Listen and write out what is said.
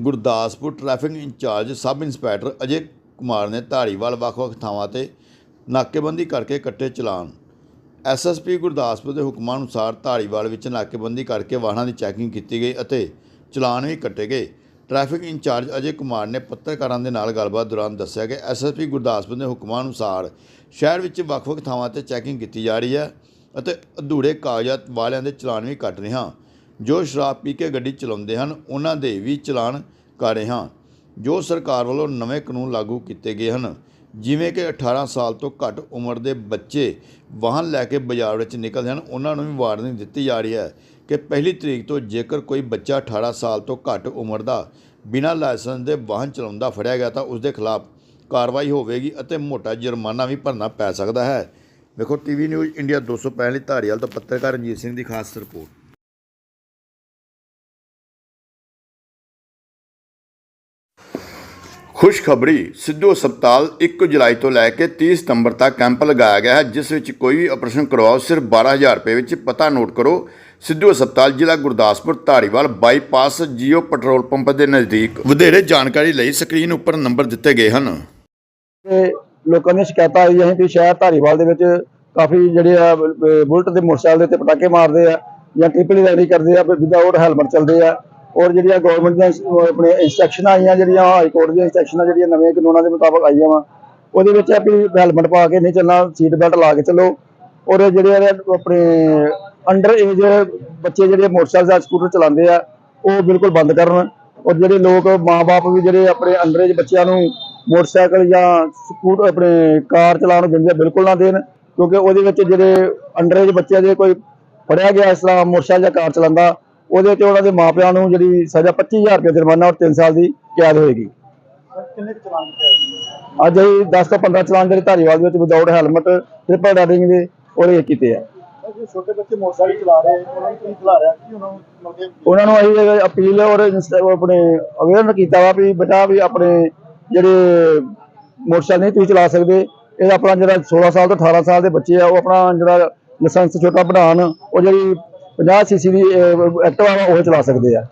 Gurdaspur traffic incharge sub inspector Ajay Kumar ਨੇ ਧਾਰੀਵਾਲ ਵੱਖ-ਵੱਖ ਥਾਵਾਂ ਤੇ ਨਾਕੇਬੰਦੀ ਕਰਕੇ ਕੱਟੇ ਚਲਾਨ। ਐਸਐਸਪੀ ਗੁਰਦਾਸਪੁਰ ਦੇ ਹੁਕਮਾਂ ਅਨੁਸਾਰ ਧਾਰੀਵਾਲ ਵਿੱਚ ਨਾਕੇਬੰਦੀ ਕਰਕੇ ਵਾਹਨਾਂ ਦੀ ਚੈਕਿੰਗ ਕੀਤੀ ਗਈ ਅਤੇ ਚਲਾਨ ਵੀ ਕੱਟੇ ਗਏ। ਟ੍ਰੈਫਿਕ ਇੰਚਾਰਜ ਅਜੇ ਕੁਮਾਰ ਨੇ ਪੱਤਰਕਾਰਾਂ ਦੇ ਨਾਲ ਗੱਲਬਾਤ ਦੌਰਾਨ ਦੱਸਿਆ ਕਿ ਐਸਐਸਪੀ ਗੁਰਦਾਸਪੁਰ ਦੇ ਹੁਕਮਾਂ ਅਨੁਸਾਰ ਸ਼ਹਿਰ ਵਿੱਚ ਵੱਖ-ਵੱਖ ਥਾਵਾਂ ਤੇ ਚੈਕਿੰਗ ਕੀਤੀ ਜਾ ਰਹੀ ਹੈ ਅਤੇ ਅਧੂਰੇ ਕਾਗਜ਼ਾਤ ਵਾਲਿਆਂ ਦੇ ਚਲਾਨ ਵੀ ਕੱਟ ਰਹੇ ਹਾਂ। ਜੋ ਸ਼ਰਾਬ ਪੀ ਕੇ ਗੱਡੀ ਚਲਾਉਂਦੇ ਹਨ, ਉਹਨਾਂ ਦੇ ਵੀ ਚਲਾਨ ਕਰ ਰਹੇ ਹਾਂ। ਜੋ ਸਰਕਾਰ ਵੱਲੋਂ ਨਵੇਂ ਕਾਨੂੰਨ ਲਾਗੂ ਕੀਤੇ ਗਏ ਹਨ, ਜਿਵੇਂ ਕਿ 18 ਸਾਲ ਤੋਂ ਘੱਟ ਉਮਰ ਦੇ ਬੱਚੇ ਵਾਹਨ ਲੈ ਕੇ ਬਾਜ਼ਾਰ ਵਿੱਚ ਨਿਕਲਦੇ ਹਨ, ਉਹਨਾਂ ਨੂੰ ਵੀ ਵਾਰਨਿੰਗ ਦਿੱਤੀ ਜਾ ਰਹੀ ਹੈ ਕਿ ਪਹਿਲੀ ਤਰੀਕ ਤੋਂ ਜੇਕਰ ਕੋਈ ਬੱਚਾ 18 ਸਾਲ ਤੋਂ ਘੱਟ ਉਮਰ ਦਾ ਬਿਨਾਂ ਲਾਇਸੈਂਸ ਦੇ ਵਾਹਨ ਚਲਾਉਂਦਾ ਫੜਿਆ ਗਿਆ, ਤਾਂ ਉਸ ਦੇ ਖਿਲਾਫ ਕਾਰਵਾਈ ਹੋਵੇਗੀ ਅਤੇ ਮੋਟਾ ਜੁਰਮਾਨਾ ਵੀ ਭਰਨਾ ਪੈ ਸਕਦਾ ਹੈ। ਵੇਖੋ ਟੀਵੀ ਨਿਊਜ਼ ਇੰਡੀਆ 265 ਲਈ ਧਾਰੀਵਾਲ ਤੋਂ ਪੱਤਰਕਾਰ ਰਣਜੀਤ ਸਿੰਘ ਦੀ ਖਾਸ ਰਿਪੋਰਟ। ਖੁਸ਼ਖਬਰੀ ਸਿੱਧੂ ਹਸਪਤਾਲ 1 ਜੁਲਾਈ ਤੋਂ ਲੈ ਕੇ 30 ਸਤੰਬਰ ਤੱਕ ਕੈਂਪ ਲਗਾਇਆ ਗਿਆ ਹੈ, ਜਿਸ ਵਿੱਚ ਕੋਈ ਵੀ ਆਪਰੇਸ਼ਨ ਕਰਵਾਓ, ਸਿਰਫ 12000 ਰੁਪਏ ਵਿੱਚ ਪਤਾ ਨੋਟ ਕਰੋ। ਸਿੱਧੂ ਹਸਪਤਾਲ ਜ਼ਿਲ੍ਹਾ Gurdaspur, Dhariwal bypass Jio petrol pump ਦੇ ਨਜ਼ਦੀਕ। ਵਧੇਰੇ ਜਾਣਕਾਰੀ ਲਈ ਸਕਰੀਨ ਉੱਪਰ ਨੰਬਰ ਦਿੱਤੇ ਗਏ ਹਨ। ਤੇ ਲੋਕਾਂ ਦੀਆਂ ਸ਼ਿਕਾਇਤਾਂ ਆਈਆਂ ਸੀ ਕਿ ਸ਼ਹਿਰ ਧਾਰੀਵਾਲ ਦੇ ਵਿੱਚ ਕਾਫੀ ਜਿਹੜੇ ਆ ਬੁਲਟ ਦੇ ਮੋਟਰਸਾਈਕਲ ਦੇ ਉੱਤੇ ਪਟਾਕੇ ਮਾਰਦੇ ਆ ਜਾਂ ਟ੍ਰਿਪਲ ਰੈਲੀ ਕਰਦੇ ਆ ਵਿਦਆਊਟ ਹੈਲਮਟ ਚੱਲਦੇ ਆ। ਔਰ ਜਿਹੜੀਆਂ ਗਵਰਨਮੈਂਟ ਦੀਆਂ ਆਪਣੇ ਇੰਸਟਰਕਸ਼ਨਾਂ ਆਈਆਂ ਜਿਹੜੀਆਂ ਹਾਈ ਕੋਰਟ ਦੀਆਂ ਇੰਸਟਰਕਸ਼ਨਾਂ ਜਿਹੜੀਆਂ ਨਵੇਂ ਕਾਨੂੰਨਾਂ ਦੇ ਮੁਤਾਬਕ ਆਈਆਂ ਵਾ ਉਹਦੇ ਵਿੱਚ ਆ ਵੀ ਹੈਲਮਟ ਪਾ ਕੇ ਨਹੀਂ ਚੱਲਣਾ ਸੀਟ ਬੈਲਟ ਲਾ ਕੇ ਚੱਲੋ। ਔਰ ਜਿਹੜੇ ਆਪਣੇ ਅੰਡਰ ਏਜ ਬੱਚੇ ਜਿਹੜੇ ਮੋਟਰਸਾਈਕਲ ਜਾਂ ਸਕੂਟਰ ਚਲਾਉਂਦੇ ਆ ਉਹ ਬਿਲਕੁਲ ਬੰਦ ਕਰਨ। ਔਰ ਜਿਹੜੇ ਲੋਕ ਮਾਪੇ ਵੀ ਜਿਹੜੇ ਆਪਣੇ ਅੰਡਰ ਏਜ ਬੱਚਿਆਂ ਨੂੰ ਮੋਟਰਸਾਈਕਲ ਜਾਂ ਸਕੂਟਰ ਆਪਣੇ ਕਾਰ ਚਲਾਉਣ ਨੂੰ ਦਿੰਦੇ ਆ, ਬਿਲਕੁਲ ਨਾ ਦੇਣ। ਕਿਉਂਕਿ ਉਹਦੇ ਵਿੱਚ ਜਿਹੜੇ ਅੰਡਰ ਏਜ ਬੱਚਿਆਂ ਦੇ ਕੋਈ ਫੜਿਆ ਗਿਆ ਇਸ ਤਰ੍ਹਾਂ ਮੋਟਰਸਾਈਕਲ ਜਾਂ ਕਾਰ ਚਲਾਉਂਦਾ ਉਹਦੇ ਤੇ ਉਹਨਾਂ ਦੇ ਮਾਪਿਆਂ ਨੂੰ ਜਿਹੜੀ ਸਜ਼ਾ 25000 ਰੁਪਏ ਜੁਰਮਾਨਾ ਔਰ 3 ਸਾਲ ਦੀ ਕੈਦ ਹੋਏਗੀ। ਅੱਜ ਅਸੀਂ 10 ਤੋਂ 15 ਚਲਾਨ ਜਿਹੜੇ ਧਾਰੀਵਾਲ ਦੇ ਵਿੱਚ ਵਿਦਆਊਟ ਹੈਲਮਟ ਟ੍ਰਿਪਲ ਰਾਈਡਿੰਗ ਦੇ ਉਹ ਇਹ ਕੀਤੇ ਆ। ਜੇ ਛੋਟੇ ਬੱਚੇ ਮੋਟਰਸਾਈਕਲ ਚਲਾ ਰਹੇ ਉਹਨਾਂ ਨੂੰ ਕੀ ਚਲਾ ਰਿਹਾ? ਕਿ ਉਹਨਾਂ ਨੂੰ ਮਤਲਬ ਕਿ ਉਹਨਾਂ ਨੂੰ ਅਸੀਂ ਅਪੀਲ ਔਰ ਆਪਣੇ ਅਵੇਅਰ ਕੀਤਾ ਵਾ ਵੀ ਬੇਟਾ ਵੀ ਆਪਣੇ ਜਿਹੜੇ ਮੋਟਰਸਾਈਕਲ ਨਹੀਂ ਤੁਸੀਂ ਚਲਾ ਸਕਦੇ ਇਹ ਆਪਣਾ ਜਿਹੜਾ 16 ਸਾਲ ਤੋਂ 18 ਸਾਲ ਦੇ ਬੱਚੇ ਆ ਉਹ ਆਪਣਾ ਜਿਹੜਾ ਲਾਇਸੈਂਸ ਛੋਟਾ ਬਣਾਉਣ ਉਹ ਜਿਹੜੀ 50 ਸੀਸੀ ਦੀ ਐਕਟਿਵਾ ਉਹ ਚਲਾ ਸਕਦੇ ਆ।